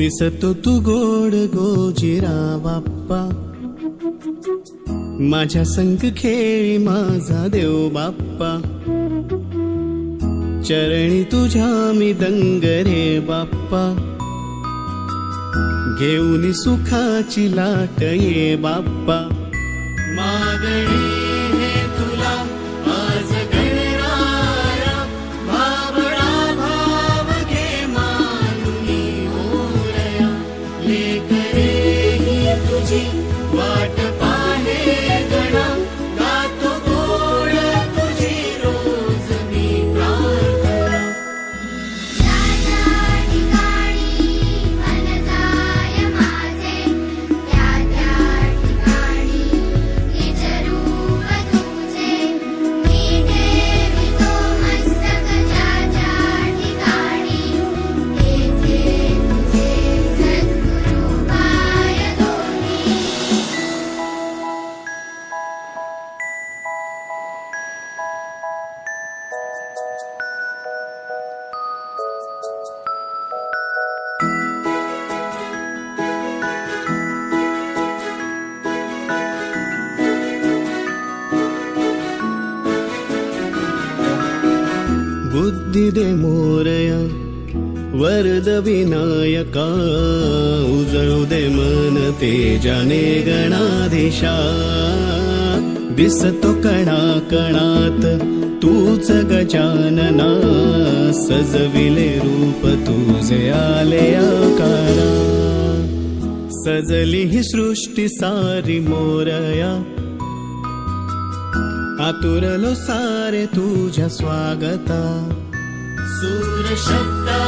दिसतो तू गोड गोजिरा बाप्पा माझ्या संग खेळी माझा देव बाप्पा चरणी तुझ्या मी दंग रे बाप्पा. घेऊन सुखाची लाट ये बाप्पा. मागणी बुद्धी मोरया वरद विनायका उजळू दे मन तेजाने गणाधीशा दिसतो कणा कणात तूच गजानना सजविले रूप तुझे आले आकारा. सजली ही सृष्टी सारी मोरया आतुरलो सारे तुझ्या स्वागता. शक्ता